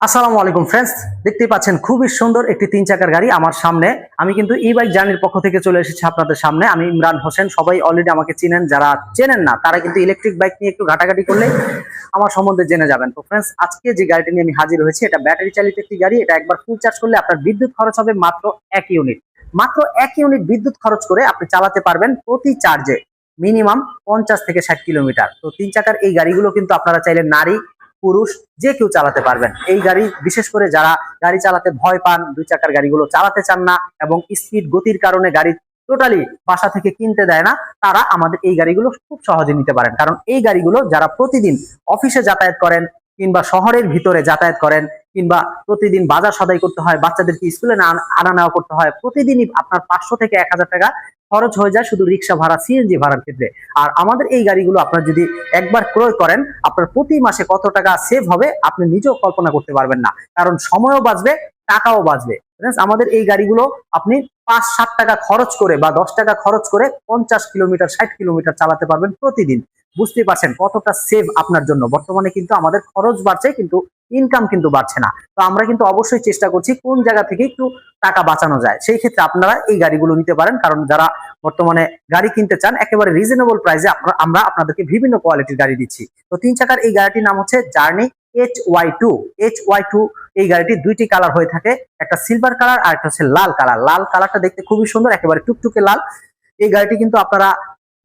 আসসালামু আলাইকুম ফ্রেন্ডস দেখতেই পাচ্ছেন খুবই সুন্দর একটি তিন চাকার গাড়ি আমার সামনে। আমি কিন্তু ই বাইক জার্নির পক্ষ থেকে চলে এসেছি আপনাদের সামনে। আমি ইমরান হোসেন, সবাই অলরেডি আমাকে চিনেন, যারা চেনেন না, তারা কিন্তু ইলেকট্রিক বাইক নিয়ে একটু ঘাটাঘাটি করলে আমার সম্বন্ধে জেনে যাবেন। তো ফ্রেন্ডস আজকে যে গাড়িটি নিয়ে আমি হাজির হয়েছি, এটা ব্যাটারি চালিত একটি গাড়ি। এটা একবার ফুল চার্জ করলে আপনার বিদ্যুৎ খরচ হবে মাত্র এক ইউনিট মাত্র এক ইউনিট বিদ্যুৎ খরচ করে আপনি চালাতে পারবেন প্রতি চার্জে মিনিমাম পঞ্চাশ থেকে ষাট কিলোমিটার তো তিন চাকার এই গাড়িগুলো কিন্তু আপনারা চাইলে নারী পুরুষ যে কেউ চালাতে পারবেন। এই গাড়ি, বিশেষ করে যারা গাড়ি চালাতে ভয় পান, দুই চাকার গাড়িগুলো চালাতে চান না এবং স্পিড গতির কারণে গাড়ি টোটালি বাসা থেকে কিনতে দেয় না, তারা আমাদের এই গাড়িগুলো খুব সহজে নিতে পারেন। কারণ এই গাড়িগুলো যারা প্রতিদিন অফিসে যাতায়াত করেন কিংবা শহরের ভিতরে যাতায়াত করেন কিংবা প্রতিদিন বাজার সদাই করতে হয়, বাচ্চাদেরকে স্কুলে না আনা নেওয়া করতে হয়, প্রতিদিনই আপনার পাঁচশো থেকে এক হাজার টাকা খরচ হয়ে যায় শুধু রিক্সা ভাড়া সিএনজি ভাড়ার ক্ষেত্রে। আর আমাদের এই গাড়িগুলো আপনার যদি একবার ক্রয় করেন, আপনার প্রতি মাসে কত টাকা সেভ হবে আপনি নিজেও কল্পনা করতে পারবেন না। কারণ সময়ও বাঁচবে, টাকাও বাঁচবে। আমাদের এই গাড়িগুলো আপনি পাঁচ সাত টাকা খরচ করে বা দশ টাকা খরচ করে পঞ্চাশ কিলোমিটার, ষাট কিলোমিটার চালাতে পারবেন প্রতিদিন। বুঝতে পারছেন কতটা সেভ আপনার জন্য। বর্তমানে কিন্তু আমাদের খরচ বাড়ছে, কিন্তু ইনকাম কিন্তু বাড়ছে না। তো আমরা কিন্তু অবশ্যই চেষ্টা করছি কোন জায়গা থেকে একটু টাকা বাঁচানো যায়। সেই ক্ষেত্রে আপনারা এই গাড়িগুলো নিতে পারেন, কারণ যারা বর্তমানে গাড়ি কিনতে চান, একেবারে রিজনেবল প্রাইসে আমরা আপনাদেরকে বিভিন্ন কোয়ালিটির গাড়ি দিচ্ছি। তো তিন চাকার এই গাড়িটির নাম হচ্ছে journey H Y two H Y two এই গাড়িটির দুইটি কালার হয়ে থাকে, একটা সিলভার কালার আর একটা হচ্ছে লাল কালার লাল কালারটা দেখতে খুবই সুন্দর, একেবারে টুকটুকে লাল। এই গাড়িটি কিন্তু আপনারা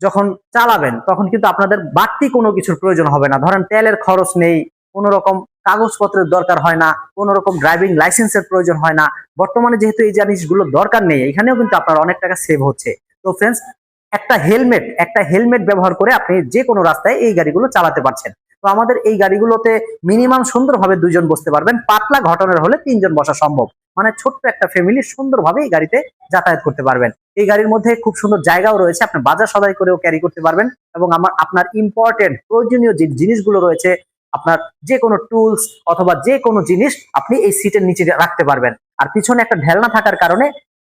যখন চালাবেন, তখন কিন্তু আপনাদের বাড়তি কোনো কিছুর প্রয়োজন হবে না। ধরেন তেলের খরচ নেই, কোনো রকম কাগজপত্রের দরকার হয় না, কোনো রকম ড্রাইভিং লাইসেন্সের প্রয়োজন হয় না। বর্তমানে যেহেতু এই জিনিসগুলো দরকার নেই, এখানেও কিন্তু আপনার অনেক টাকা সেভ হচ্ছে। তো ফ্রেন্ডস একটা হেলমেট একটা হেলমেট ব্যবহার করে আপনি যে কোনো রাস্তায় এই গাড়িগুলো চালাতে পারছেন। তো আমাদের এই গাড়িগুলোতে মিনিমাম সুন্দরভাবে দুজন বসতে পারবেন, পাতলা ঘটনার হলে তিনজন বসা সম্ভব। মানে ছোট্ট একটা ফ্যামিলি সুন্দরভাবে এই গাড়িতে যাতায়াত করতে পারবেন। এই গাড়ির মধ্যে খুব সুন্দর জায়গাও রয়েছে, আপনি বাজার সদাই করেও ক্যারি করতে পারবেন এবং আমার, আপনার ইম্পর্টেন্ট প্রয়োজনীয় যে জিনিসগুলো রয়েছে, আপনার যে কোনো টুলস অথবা যে কোনো জিনিস আপনি এই সিটের নিচে রাখতে পারবেন। আর পিছনে একটা ঢেলনা থাকার কারণে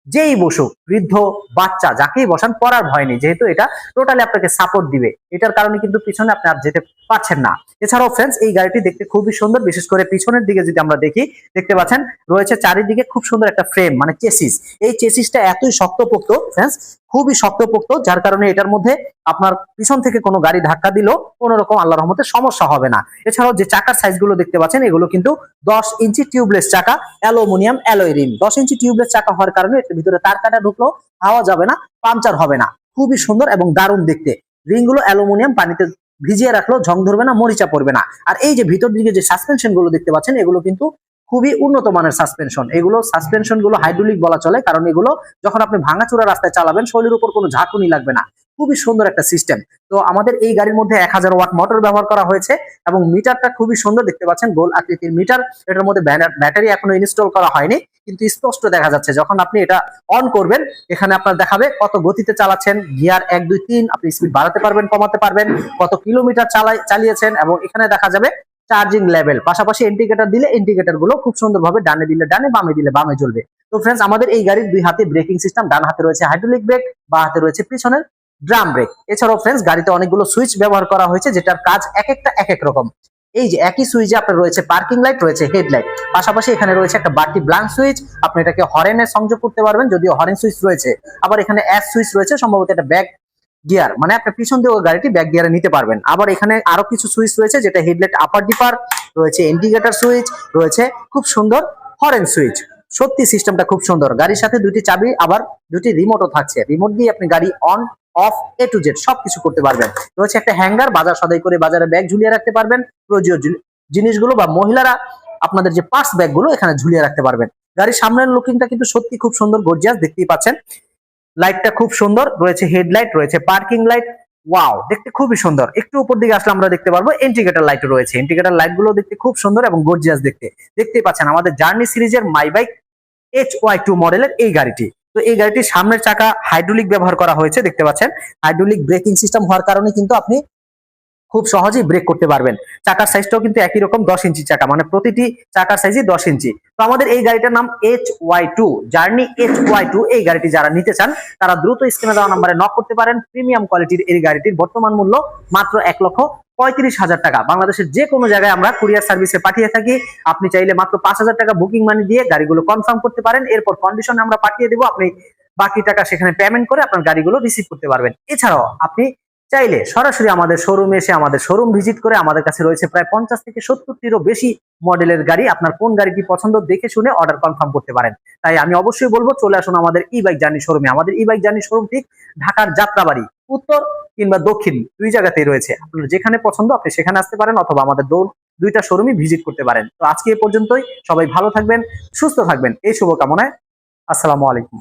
যেই বসুক, বৃদ্ধ, বাচ্চা, যাকেই বসান, পড়ার ভয় নেই। যেহেতু এটা টোটালি আপনাকে সাপোর্ট দিবে। এটার কারণে কিন্তু পিছনে আপনি আর যেতে পারছেন না। এছাড়াও ফ্রেন্ডস এই গাড়িটি দেখতে খুবই সুন্দর। বিশেষ করে পিছনের দিকে যদি আমরা দেখি, দেখতে পাচ্ছেন, রয়েছে চারিদিকে খুব সুন্দর একটা ফ্রেম মানে চেসিস এই চেসিসটা এতই শক্তপোক্ত ফ্রেন্ডস খুবই শক্তপোক্ত, যার কারণে এটার মধ্যে আপনার পিছন থেকে কোনো গাড়ি ধাক্কা দিলেও কোনো রকম আল্লাহ রহমতে সমস্যা হবে না। এছাড়াও যে চাকার সাইজগুলো দেখতে পাচ্ছেন, এগুলো কিন্তু দশ ইঞ্চি টিউবলেস চাকা, অ্যালুমিনিয়াম অ্যালয় রিম। দশ ইঞ্চি টিউবলেস চাকা হওয়ার কারণে এর ভিতরে তার কাটা ঢুকলো, হাওয়া যাবে না, পাংচার হবে না। খুবই সুন্দর এবং দারুণ দেখতে। রিংগুলো অ্যালুমিনিয়াম পানিতে ভিজিয়ে রাখল ঝং ধরবে না, মরিচা পড়বে না। আর এই যে ভিতর দিকে যে সাসপেনশনগুলো দেখতে পাচ্ছেন, এগুলো কিন্তু খুবই উন্নত মানের সাসপেনশন এগুলো সাসপেনশনগুলো হাইড্রোলিক বলা চলে, কারণ এগুলো যখন আপনি ভাঙাচোরা রাস্তায় চালাবেন, শরীরের উপর কোনো ঝাঁকুনি লাগবে না। খুবই সুন্দর একটা সিস্টেম তো আমাদের এই গাড়ির মধ্যে এক হাজার ওয়াট মোটর ব্যবহার করা হয়েছে এবং মিটারটা খুবই সুন্দর, দেখতে পাচ্ছেন গোল আকৃতির মিটার এটার মধ্যে ব্যাটারি এখনও ইনস্টল করা হয়নি, কিন্তু স্পষ্ট দেখা যাচ্ছে, যখন আপনি এটা অন করবেন, এখানে আপনার দেখাবে কত গতিতে চালাচ্ছেন, গিয়ার এক, দুই, তিন, আপনি স্পিড বাড়াতে পারবেন, কমাতে পারবেন, কত কিলোমিটার চালাই, চালিয়েছেন, এবং এখানে দেখা যাবে চার্জিং লেভেল পাশাপাশি ইন্ডিকেটর দিলে ইন্ডিকেটরগুলো খুব সুন্দরভাবে ডানে দিলে ডানে, বামে দিলে বামে জ্বলবে। তো ফ্রেন্ডস আমাদের এই গাড়ির দুই হাতে ব্রেকিং সিস্টেম ডান হাতে রয়েছে হাইড্রোলিক ব্রেক বা হাতে রয়েছে পিছনের ড্রাম ব্রেক এছাড়াও ফ্রেন্ডস গাড়িতে অনেকগুলো সুইচ ব্যবহার করা হয়েছে, যেটার কাজ এক একটা এক এক রকম। এই যে একই সুইচে আপনার রয়েছে পার্কিং লাইট রয়েছে হেডলাইট পাশাপাশি এখানে রয়েছে একটা বাড়তি ব্লাঙ্ক সুইচ আপনি এটাকে হরেনে সংযোগ করতে পারবেন, যদিও হরেন সুইচ রয়েছে। আবার এখানে এস সুইচ রয়েছে, সম্ভবত একটা ব্যাক গিয়ার মানে আপনি পিছন দিয়ে গাড়িটি ব্যাক গিয়ারে নিতে পারবেন। আবার এখানে আরও কিছু সুইচ রয়েছে, যেটা হেডলাইট আপার ডিপার রয়েছে ইন্ডিকেটর সুইচ রয়েছে খুব সুন্দর হরেন সুইচ সত্যি সিস্টেমটা খুব সুন্দর। গাড়ির সাথে দুটি চাবি, আবার দুটি রিমোটও থাকছে। রিমোট দিয়ে আপনি গাড়ি on off A to Z সবকিছু করতে পারবেন। রয়েছে একটা হ্যাঙ্গার বাজার সদাই করে বাজারে ব্যাগ ঝুলিয়ে রাখতে পারবেন। প্রয়োজনীয় জিনিসগুলো বা মহিলারা আপনাদের যে পার্স ব্যাগগুলো এখানে ঝুলিয়ে রাখতে পারবেন। গাড়ির সামনের লুকিংটা কিন্তু সত্যি খুব সুন্দর গর্জিয়াস দেখতেই পাচ্ছেন। লাইটটা খুব সুন্দর, রয়েছে হেডলাইট রয়েছে পার্কিং লাইট ওয়াও দেখতে খুবই সুন্দর। একটু উপর দিকে আসলে আমরা দেখতে পারব ইন্ডিকেটর লাইট রয়েছে। ইন্ডিকেটর লাইটগুলো দেখতে খুব সুন্দর এবং গর্জিয়াস দেখতে। দেখতেই পাচ্ছেন আমাদের জার্নি সিরিজের my bike H Y two মডেলের এই গাড়িটি। তো এই গাড়িটির সামনের চাকা হাইড্রোলিক ব্যবহার করা হয়েছে, দেখতে পাচ্ছেন। হাইড্রোলিক ব্রেকিং সিস্টেম হওয়ার কারণে কিন্তু আপনি খুব সহজেই ব্রেক করতে পারবেন। চাকার সাইজটাও কিন্তু একই রকম দশ ইঞ্চি চাকা মানে প্রতিটি চাকার সাইজই দশ ইঞ্চি। তো আমাদের এই গাড়িটার নাম H Y two journey H Y two এই গাড়িটি যারা নিতে চান, তারা দ্রুত স্ক্রিনে দেওয়া নাম্বারে নক করতে পারেন। প্রিমিয়াম কোয়ালিটির এই গাড়িটির বর্তমান মূল্য মাত্র এক লক্ষ পঁয়ত্রিশ হাজার টাকা। বাংলাদেশের যে কোনো জায়গায় আমরা কুরিয়ার সার্ভিসে পাঠিয়ে থাকি। আপনি চাইলে মাত্র পাঁচ হাজার টাকা বুকিং মানি দিয়ে গাড়িগুলো কনফার্ম করতে পারেন। এরপর কন্ডিশনে আমরা পাঠিয়ে দেবো। আপনি বাকি টাকা সেখানে পেমেন্ট করে আপনার গাড়িগুলো রিসিভ করতে পারবেন। এছাড়াও আপনি চাইলে সরাসরি আমাদের শোরুমে এসে আমাদের শোরুম ভিজিট করে আমাদের কাছে রয়েছে প্রায় পঞ্চাশ থেকে সত্তরটিরও বেশি মডেলের গাড়ি। আপনার কোন গাড়িটি পছন্দ দেখে শুনে অর্ডার কনফার্ম করতে পারেন। তাই আমি অবশ্যই বলব, চলে আসুন আমাদের ই বাইক জার্নি শোরুমে আমাদের ই বাইক জার্নি শোরুম ঠিক ঢাকার যাত্রাবাড়ি, উত্তর কিংবা দক্ষিণ দুই জায়গাতেই রয়েছে। আপনার যেখানে পছন্দ আপনি সেখানে আসতে পারেন অথবা আমাদের দুইটা শোরুমই ভিজিট করতে পারেন। তো আজকে এ পর্যন্তই। সবাই ভালো থাকবেন, সুস্থ থাকবেন। এই শুভকামনায় আসসালামু আলাইকুম।